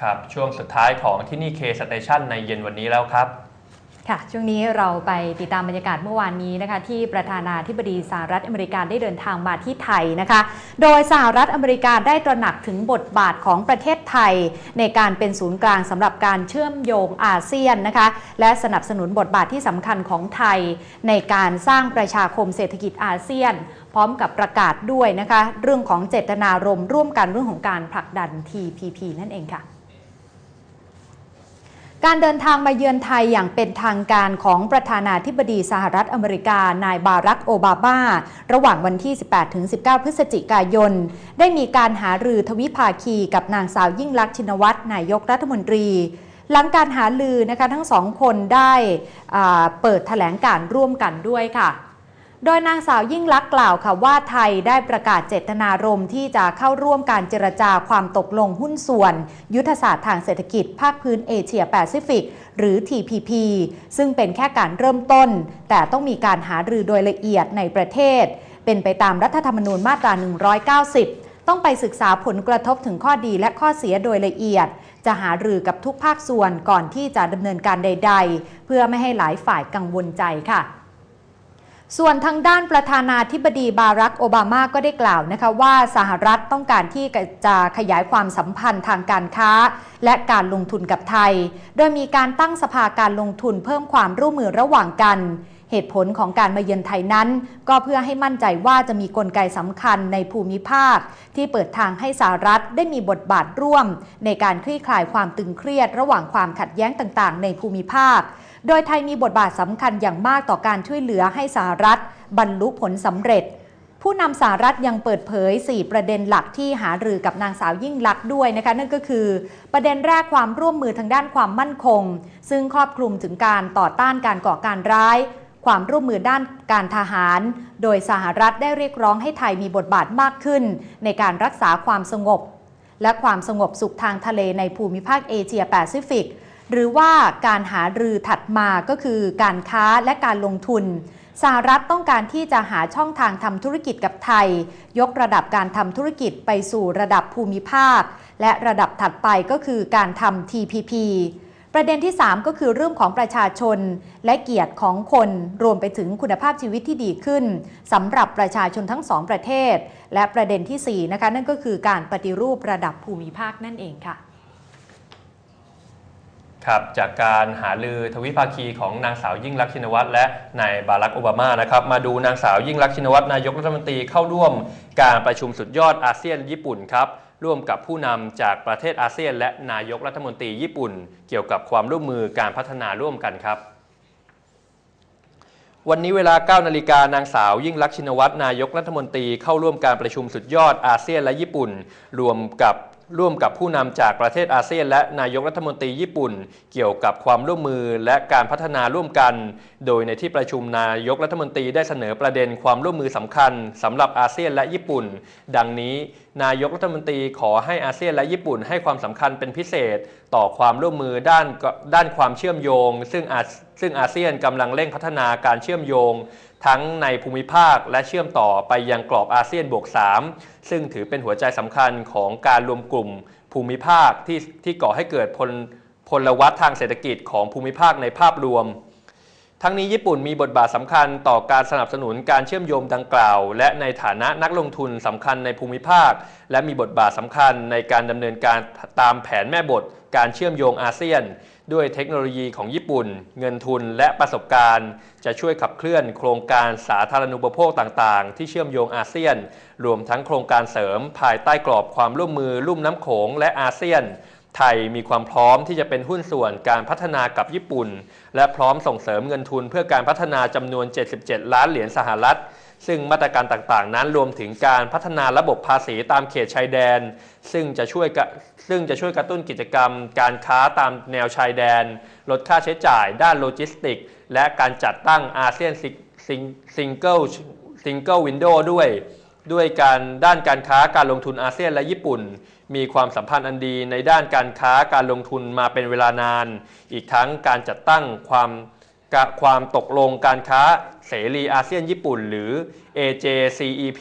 ครับ ช่วงสุดท้ายของที่นี่เคสเตชันในเย็นวันนี้แล้วครับค่ะช่วงนี้เราไปติดตามบรรยากาศเมื่อวานนี้นะคะ ที่ประธานาธิบดีสหรัฐอเมริกาได้เดินทางมาที่ไทยนะคะ โดยสหรัฐอเมริกาได้ตระหนักถึงบทบาทของประเทศไทย ในการเป็นศูนย์กลางสำหรับการเชื่อมโยงอาเซียนนะคะ และสนับสนุนบทบาทที่สำคัญของไทย ในการสร้างประชาคมเศรษฐกิจอาเซียน พร้อมกับประกาศด้วยนะคะ เรื่องของเจตนารมณ์ร่วมกันเรื่องของการผลักดัน TPP นั่นเองค่ะ การเดินทางมาเยือนไทยอย่างเป็นทางการของประธานาธิบดีสหรัฐอเมริกา นายบารักโอบามา ระหว่างวันที่ 18-19 พฤศจิกายน ได้มีการหารือทวิภาคีกับนางสาวยิ่งลักษณ์ชินวัตรนายกรัฐมนตรีหลังการหาลือนะคะทั้งสองคนได้เปิดแถลงการร่วมกันด้วยค่ะ โดยนางสาวยิ่งลักษณ์กล่าวค่ะว่าไทยได้ประกาศเจตนารมณ์ที่จะเข้าร่วมการเจรจาความตกลงหุ้นส่วน ยุทธศาสตร์ทางเศรษฐกิจภาคพื้นเอเชียแปซิฟิก หรือ TPP ซึ่งเป็นแค่การเริ่มต้น แต่ต้องมีการหารือโดยละเอียดในประเทศ เป็นไปตามรัฐธรรมนูญมาตรา 190ต้องไปศึกษาผลกระทบถึงข้อดีและข้อเสียโดยละเอียด จะหารือกับทุกภาคส่วนก่อนที่จะดำเนินการใด ๆ เพื่อไม่ให้หลายฝ่ายกังวลใจค่ะ ส่วนทางด้านประธานาธิบดีบารักโอบามาก็ได้กล่าวนะคะว่าสหรัฐต้องการที่จะขยายความสัมพันธ์ทางการค้า และการลงทุนกับไทย โดยมีการตั้งสภาการลงทุนเพิ่มความร่วมมือระหว่างกัน เหตุผลของการมาเยือนไทยนั้น ก็เพื่อให้มั่นใจว่าจะมีกลไกสำคัญในภูมิภาค ที่เปิดทางให้สหรัฐได้มีบทบาทร่วม ในการคลี่คลายความตึงเครียดระหว่างความขัดแย้งต่างๆ ในภูมิภาค โดยไทยมีบทบาทสำคัญอย่างมากต่อการช่วยเหลือให้สหรัฐ บรรลุผลสำเร็จ ผู้นำสหรัฐยังเปิดเผย 4 ประเด็นหลักที่หารือกับนางสาวยิ่งลักษณ์ด้วยนะคะนั่นก็คือ ประเด็นแรกความร่วมมือทางด้านความมั่นคง ซึ่งครอบคลุมถึงการต่อต้านการก่อการร้ายความร่วมมือด้านการทหาร โดยสหรัฐได้เรียกร้องให้ไทยมีบทบาทมากขึ้น ในการรักษาความสงบ และความสงบสุขทางทะเลในภูมิภาคเอเชียแปซิฟิก หรือว่าการหารือถัดมาก็คือการค้าและการลงทุนสหรัฐต้องการที่จะหาช่องทางทำธุรกิจกับไทย ยกระดับการทำธุรกิจไปสู่ระดับภูมิภาค และระดับถัดไปก็คือการทำ TPP ประเด็นที่ 3 ก็คือเรื่องของประชาชน และเกียรติของคนรวมไปถึงคุณภาพชีวิตที่ดีขึ้นสำหรับประชาชนทั้งสองประเทศ และประเด็นที่4นะคะนั่นก็คือการปฏิรูประดับภูมิภาคนั่นเองค่ะ ครับจากการหาลือทวิภาคีของนางสาวยิ่งลักชินวัตรและนายบารักโอบามานะครับมาดูนางสาวยิ่งลักชินวัตรนายกรัฐมนตรีเข้าร่วมการประชุมสุดยอดอาเซียนญี่ปุ่นครับร่วมกับผู้นำจากประเทศอาเซียน และนายกรัฐมนตรีญี่ปุ่น เกี่ยวกับความร่วมมือการพัฒนาร่วมกันครับวันนี้เวลา 9 นาฬิกานางสาวยิ่งลักษณ์ชินวัตรนายกรัฐมนตรีเข้าร่วมการประชุมสุดยอดอาเซียนและญี่ปุ่น รวมกับ ร่วมกับผู้นำจากประเทศอาเซียน และนายกรัฐมนตรีญี่ปุ่น เกี่ยวกับความร่วมมือและการพัฒนาร่วมกัน โดยในที่ประชุมนายกรัฐมนตรีได้เสนอประเด็นความร่วมมือสำคัญสำหรับอาเซียนและญี่ปุ่น ดังนี้ นายกรัฐมนตรีขอให้อาเซียนและญี่ปุ่นให้ความสำคัญเป็นพิเศษ ต่อความร่วมมือด้านด้านความเชื่อมโยง ซึ่งอา ซึ่งอาเซียนกำลังเร่งพัฒนาการเชื่อมโยง ทั้งในภูมิภาคและเชื่อมต่อไปยังกรอบอาเซียนบวก 3 ซึ่งถือเป็นหัวใจสำคัญของการรวมกลุ่มภูมิภาคที่ที่ก่อให้เกิดพลพลวัตทางเศรษฐกิจของภูมิภาคในภาพรวม ทั้งนี้ญี่ปุ่นมีบทบาทสำคัญต่อการสนับสนุนการเชื่อมโยงดังกล่าว และในฐานะนักลงทุนสำคัญในภูมิภาค และมีบทบาทสำคัญในการดำเนินการตามแผนแม่บทการเชื่อมโยงอาเซียน ด้วยเทคโนโลยีของญี่ปุ่น เงินทุนและประสบการณ์ จะช่วยขับเคลื่อนโครงการสาธารณูปโภคต่างๆ ที่เชื่อมโยงอาเซียน รวมทั้งโครงการเสริม ภายใต้กรอบความร่วมมือลุ่มน้ำโขงและอาเซียน ไทยมีความพร้อมที่จะเป็นหุ้นส่วนการพัฒนากับญี่ปุ่น และพร้อมส่งเสริมเงินทุนเพื่อการพัฒนาจำนวน 77 ล้านเหรียญสหรัฐ ซึ่งมาตรการต่างๆ นั้นรวมถึงการพัฒนาระบบภาษีตามเขตชายแดน ซึ่งจะช่วยกะซึ่งจะช่วยกระตุ้นกิจกรรม การค้าตามแนวชายแดน ลดค่าใช้จ่าย ด้านโลจิสติก และการจัดตั้งอาเซียนซิงเกิลซิงเกิลวินโดด้วย ด้วยการด้านการค้าการลงทุนอาเซียนและญี่ปุ่น มีความสัมพันธ์อันดีในด้านการค้าการลงทุนมาเป็นเวลานาน อีกทั้งการจัดตั้งความ ความตกลงการค้าเสรีอาเซียนญี่ปุ่น หรือ AJCEP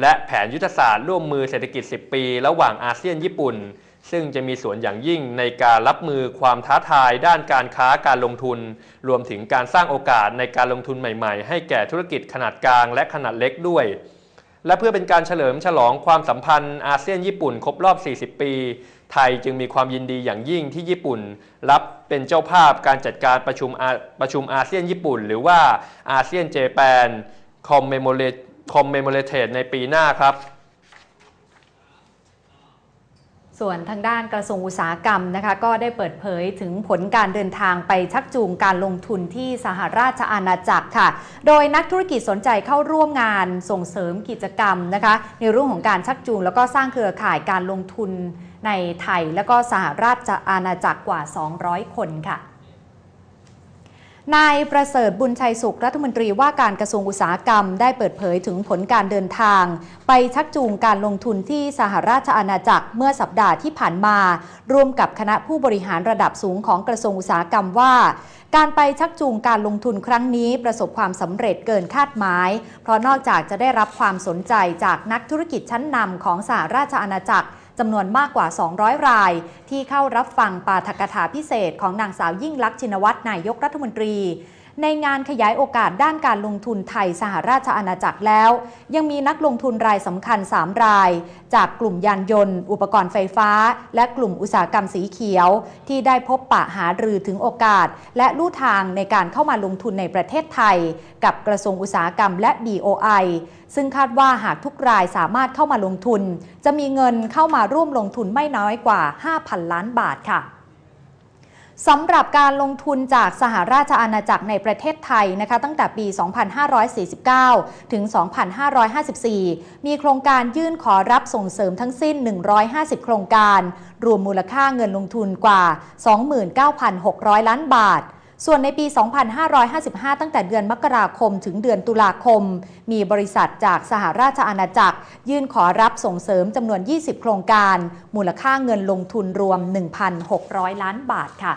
และแผนยุทธศาสตร์ร่วมมือเศรษฐกิจ 10 ปี ระหว่างอาเซียนญี่ปุ่น ซึ่งจะมีส่วนอย่างยิ่งในการรับมือความท้าทายด้านการค้าการลงทุน รวมถึงการสร้างโอกาสในการลงทุนใหม่ๆ ให้แก่ธุรกิจขนาดกลางและขนาดเล็กด้วย และเพื่อเป็นการเฉลิมฉลองความสัมพันธ์อาเซียนญี่ปุ่นครบรอบ 40 ปี ไทยจึงมีความยินดีอย่างยิ่งที่ญี่ปุ่น รับเป็นเจ้าภาพการจัดการประชุมอาประชุมอาเซียนญี่ปุ่น หรือว่าอาเซียนเจแปนคอมเมโมเลคอมเมโมเลเทในปีหน้าครับ ส่วนทางด้านกระทรวงอุตสาหกรรมนะคะก็ได้เปิดเผยถึงผลการเดินทางไปชักจูงการลงทุนที่สหราชอาณาจักรค่ะ โดยนักธุรกิจสนใจเข้าร่วมงานส่งเสริมกิจกรรมนะคะในเรื่องของการชักจูง แล้วก็สร้างเครือข่ายการลงทุนในไทย และก็สหราชอาณาจักรกว่า 200 คนค่ะ นายประเสริฐบุญชัยสุขรัฐมนตรีว่าการกระทรวงอุตสาหกรรมได้เปิดเผยถึงผลการเดินทาง ไปชักจูงการลงทุนที่สหราชอาณาจักรเมื่อสัปดาห์ที่ผ่านมา ร่วมกับคณะผู้บริหารระดับสูงของกระทรวงอุตสาหกรรมว่า การไปชักจูงการลงทุนครั้งนี้ประสบความสำเร็จเกินคาดหมาย เพราะนอกจากจะได้รับความสนใจจากนักธุรกิจชั้นนำของสหราชอาณาจักร จำนวนมากกว่า 200 ราย ที่เข้ารับฟังปาฐกถาพิเศษของนางสาวยิ่งลักษณ์ชินวัตรนายกรัฐมนตรี ในงานขยายโอกาสด้านการลงทุนไทยสหราชอาณาจักรแล้ว ยังมีนักลงทุนรายสำคัญ 3 ราย จากกลุ่มยานยนต์ อุปกรณ์ไฟฟ้า และกลุ่มอุตสาหกรรมสีเขียว ที่ได้พบปะหารือถึงโอกาส และลู่ทางในการเข้ามาลงทุนในประเทศไทย กับกระทรวงอุตสาหกรรมและ BOI ซึ่งคาดว่าหากทุกรายสามารถเข้ามาลงทุน จะมีเงินเข้ามาร่วมลงทุนไม่น้อยกว่า 5,000 ล้านบาทค่ะ สำหรับการลงทุนจากสหราชอาณาจักรในประเทศไทยนะคะตั้งแต่ปี 2549 ถึง 2554 มีโครงการยื่นขอรับส่งเสริมทั้งสิ้น 150 โครงการ รวมมูลค่าเงินลงทุนกว่า 29,600 ล้านบาท ส่วนในปี 2555 ตั้งแต่เดือนมกราคมถึงเดือนตุลาคม มีบริษัทจากสหราชอาณาจักร ยื่นขอรับส่งเสริมจำนวน 20 โครงการ มูลค่าเงินลงทุนรวม 1,600 ล้านบาทค่ะ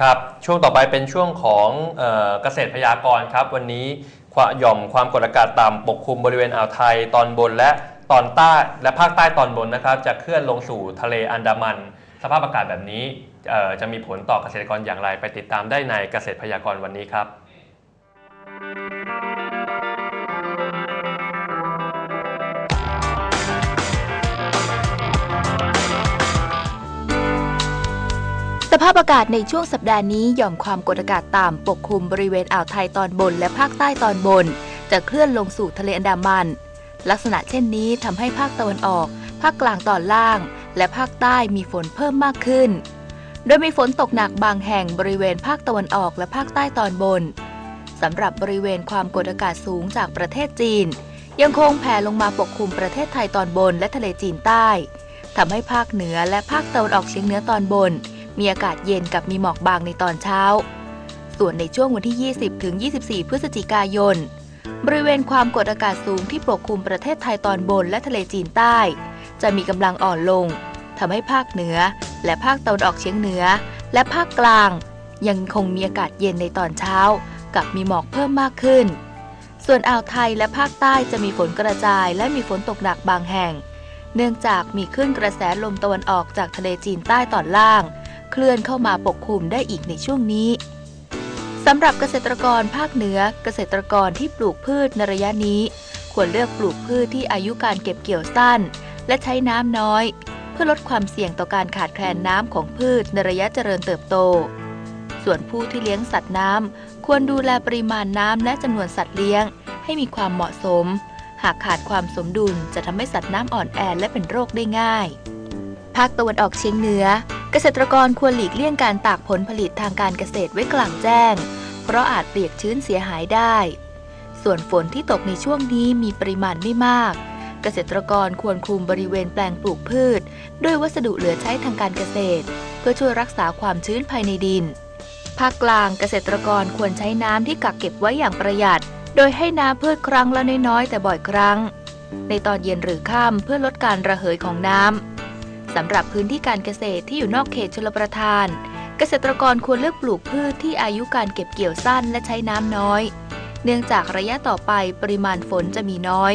ครับ ช่วงต่อไปเป็นช่วงของเออเกษตรพยากรครับ วันนี้ควหย่อมความกดอากาศต่ำปกคลุมบริเวณอ่าวไทยตอนบนและตอนใต้และภาคใต้ตอนบนนะครับ จะเคลื่อนลงสู่ทะเลอันดามัน สภาพอากาศแบบนี้จะมีผลต่อเกษตรกรอย่างไรไปติดตามได้ในเกษตรพยากรวันนี้ครับสภาพอากาศในช่วงสัปดาห์นี้หย่อมความกดอากาศต่ำปกคลุมบริเวณอ่าวไทยตอนบนและภาคใต้ตอนบน จะเคลื่อนลงสู่ทะเลอันดามัน ลักษณะเช่นนี้ทำให้ภาคตะวันออก ภาคกลางตอนล่าง และภาคใต้มีฝนเพิ่มมากขึ้น โดยมีฝนตกหนักบางแห่งบริเวณภาคตะวันออกและภาคใต้ตอนบนสำหรับบริเวณความกดอากาศสูงจากประเทศจีน ยังคงแผ่ลงมาปกคลุมประเทศไทยตอนบนและทะเลจีนใต้ทำให้ภาคเหนือและภาคตะวันออกเฉียงเหนือตอนบน มีอากาศเย็นกับมีหมอกบางในตอนเช้า ส่วนในช่วงวันที่ 20ถึง24 พฤศจิกายน บริเวณความกดอากาศสูงที่ปกคลุมประเทศไทยตอนบนและทะเลจีนใต้ จะมีกำลังอ่อนลงทำให้ภาคเหนือ และภาคตะวันออกเฉียงเหนือ และภาคกลาง ยังคงมีอากาศเย็นในตอนเช้า กับมีหมอกเพิ่มมากขึ้น ส่วนอ่าวไทยและภาคใต้จะมีฝนกระจายและมีฝนตกหนักบางแห่ง เนื่องจากมีคลื่นกระแสลมตะวันออกจากทะเลจีนใต้ตอนล่าง เคลื่อนเข้ามาปกคลุมได้อีกในช่วงนี้สำหรับเกษตรกรภาคเหนือ เกษตรกรที่ปลูกพืชในระยะนี้ ควรเลือกปลูกพืชที่อายุการเก็บเกี่ยวสั้น และใช้น้ำน้อย เพื่อลดความเสี่ยงต่อการขาดแคลนน้ำของพืชในระยะเจริญเติบโต ส่วนผู้ที่เลี้ยงสัตว์น้ำควรดูแลปริมาณน้ำและจำนวนสัตว์เลี้ยง ให้มีความเหมาะสม หากขาดความสมดุลจะทำให้สัตว์น้ำอ่อนแอและเป็นโรคได้ง่าย ภาคตะวันออกเฉียงเหนือ เกษตรกรควรหลีกเลี่ยงการตากผลผลิตทางการเกษตรไว้กลางแจ้ง เพราะอาจเปียกชื้นเสียหายได้ ส่วนฝนที่ตกในช่วงนี้มีปริมาณไม่มาก เกษตรกรควรคลุมบริเวณแปลงปลูกพืช ด้วยวัสดุเหลือใช้ทางการเกษตร เพื่อช่วยรักษาความชื้นภายในดิน ภาคกลางเกษตรกรควรใช้น้ำที่กักเก็บไว้อย่างประหยัด โดยให้น้ำพืชครั้งละน้อยๆ แต่บ่อยครั้ง ในตอนเย็นหรือค่ำเพื่อลดการระเหยของน้ำสำหรับพื้นที่การเกษตรที่อยู่นอกเขตชลประทาน เกษตรกรควรเลือกปลูกพืชที่อายุการเก็บเกี่ยวสั้นและใช้น้ำน้อย เนื่องจากระยะต่อไปปริมาณฝนจะมีน้อย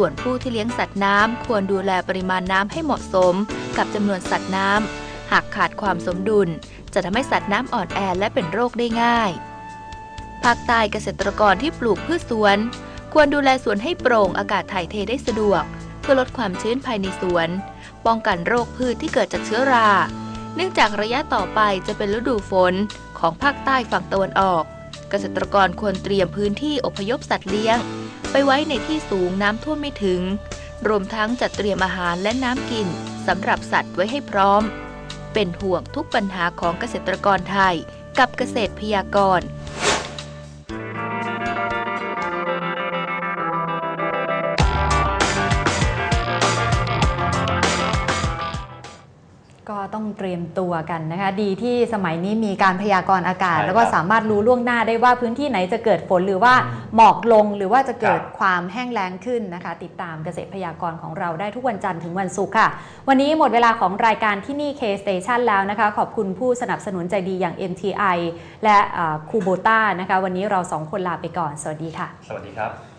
ส่วนผู้ที่เลี้ยงสัตว์น้ำควรดูแลปริมาณน้ำให้เหมาะสม กับจำนวนสัตว์น้ำหากขาดความสมดุล จะทำให้สัตว์น้ำอ่อนแอและเป็นโรคได้ง่าย ภาคใต้เกษตรกรที่ปลูกพืชสวน ควรดูแลสวนให้โปร่งอากาศถ่ายเทได้สะดวก เพื่อลดความชื้นภายในสวน ป้องกันโรคพืชที่เกิดจากเชื้อรา เนื่องจากระยะต่อไปจะเป็นฤดูฝนของภาคใต้ฝั่งตะวันออก เกษตรกรควรเตรียมพื้นที่อพยพสัตว์เลี้ยง ไปไว้ในที่สูงน้ำท่วมไม่ถึง รวมทั้งจัดเตรียมอาหารและน้ำกินสำหรับสัตว์ไว้ให้พร้อม เป็นห่วงทุกปัญหาของเกษตรกรไทย กับเกษตรพยากรณ์ เตรียมตัวกันนะคะ ดีที่สมัยนี้มีการพยากรณ์อากาศ ใช่แล้วก็ครับสามารถรู้ล่วงหน้าได้ว่าพื้นที่ไหนจะเกิดฝนหรือว่าหมอกลงหรือว่าจะเกิดครับ ความแห้งแล้งขึ้นนะคะ ติดตามเกษตรพยากรณ์ของเราได้ทุกวันจันทร์ถึงวันศุกร์ค่ะ วันนี้หมดเวลาของรายการที่นี่ K Station แล้วนะคะ ขอบคุณผู้สนับสนุนใจดีอย่าง MTI และคูโบต้านะคะ วันนี้เราสองคนลาไปก่อน สวัสดีค่ะ สวัสดีครับ